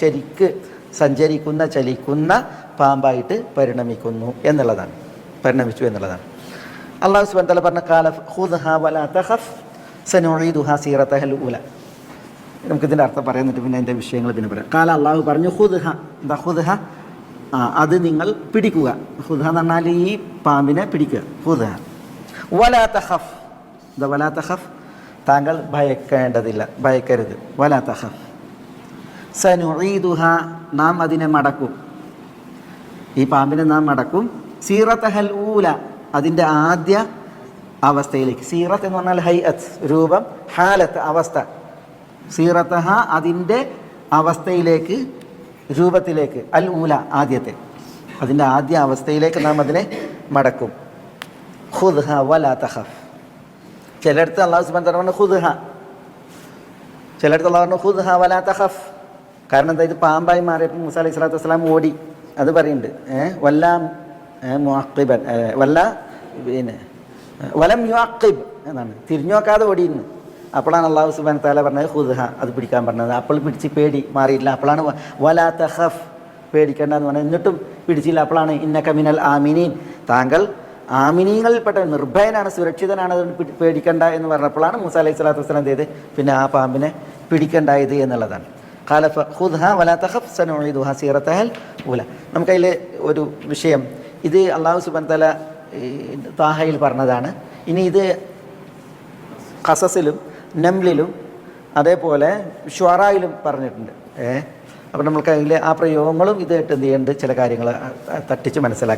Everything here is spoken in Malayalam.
ശരിക്ക് സഞ്ചരിക്കുന്ന ചലിക്കുന്ന പാമ്പായിട്ട് പരിണമിക്കുന്നു എന്നുള്ളതാണ്. പരിണമിച്ചു എന്നുള്ളതാണ്. അള്ളാഹു സുബാൻ തല പറഞ്ഞ കാല വലാ ഉല നമുക്കിതിന്റെ അർത്ഥം പറയുന്നിട്ട് പിന്നെ അതിന്റെ വിഷയങ്ങൾ പിന്നെ പറയാം. കാല അള്ളാഹു പറഞ്ഞു ഹുദ്ഹ ദ ഹുദ്ഹ ആ അത് നിങ്ങൾ പിടിക്കുക. ഹുദ്ഹ എന്ന് പറഞ്ഞാൽ ഈ പാമ്പിനെ പിടിക്കുക. ഹുദ്ഹ വലാ തഖഫ്. ദ വലാ തഖഫ്? താങ്കൾ ഭയക്കേണ്ടതില്ല ഭയക്കരുത്. വലാ തഖഫ് സനുഈദുഹ നാം അതിനെ മടക്കും. ഈ പാമ്പിനെ നാം മടക്കും. സീറത്തഹൽ ഊല അതിന്റെ ആദ്യ അവസ്ഥയിലേക്ക്. സീറത്ത് എന്ന് പറഞ്ഞാൽ ഹൈഅത്ത് രൂപം ഹാലത്ത് അവസ്ഥ. സീറത്തഹ അതിന്റെ അവസ്ഥയിലേക്ക് രൂപത്തിലേക്ക് അൽ ഊല ആദ്യത്തെ. അതിന്റെ ആദ്യ അവസ്ഥയിലേക്ക് നാം അതിനെ മടക്കും. ഖുദ്ഹ വലാ തഖഫ് ചിലയിടത്ത് അള്ളാഹു സുബാൻ പറഞ്ഞു ഹുദ്ഹ ചിലയിടത്ത് അള്ളാഹു പറഞ്ഞു ഹുദ്ഹ വലാ തഖഫ്. കാരണം എന്താ? ഇത് പാമ്പായി മാറിയപ്പോൾ മുസ അലൈഹി സ്വലാത്തു വസ്സലാം ഓടി. അത് പറയുന്നുണ്ട്. ഏഹ് വല്ലാം മുഅക്കിബൻ വല്ല പിന്നെ വലം യുഅക്കിബ് എന്നാണ്. തിരിഞ്ഞു നോക്കാതെ ഓടിയിരുന്നു. അപ്പോഴാണ് അള്ളാഹു സുബാൻ താല പറഞ്ഞത് ഹുദ്ഹ അത് പിടിക്കാൻ പറഞ്ഞത്. അപ്പോൾ പിടിച്ച് പേടി മാറിയില്ല അപ്പോഴാണ് വലാ തഖഫ് പേടിക്കേണ്ട എന്ന് പറഞ്ഞത്. എന്നിട്ടും പിടിച്ചില്ല. അപ്പോഴാണ് ഇന്നക മിനൽ ആമിനീൻ. താങ്കൾ ആമിനീങ്ങളിൽപ്പെട്ട നിർഭയനാണ് സുരക്ഷിതനാണ് അതുകൊണ്ട് പിടി- പേടിക്കണ്ട എന്ന് പറഞ്ഞപ്പോഴാണ് മൂസ അലൈഹി സ്വലാത്തു വസ്സലാം ചെയ്ത്? പിന്നെ ആ പാമ്പിനെ പിടിക്കണ്ടായത് എന്നുള്ളതാണ്. വലാ തഖഫ് ഉല. നമുക്കതിൽ ഒരു വിഷയം ഇത് അള്ളാഹു സുബൻ തല താഹയിൽ പറഞ്ഞതാണ്. ഇനി ഇത് ഖസസിലും നംലിലും അതേപോലെ ഷ്വറായിലും പറഞ്ഞിട്ടുണ്ട്. ഏ? അപ്പം നമ്മൾക്ക് അതിൽ ആ പ്രയോഗങ്ങളും ഇതായിട്ട് എന്ത് ചെയ്യേണ്ടത് ചില കാര്യങ്ങൾ തട്ടിച്ച് മനസ്സിലാക്കി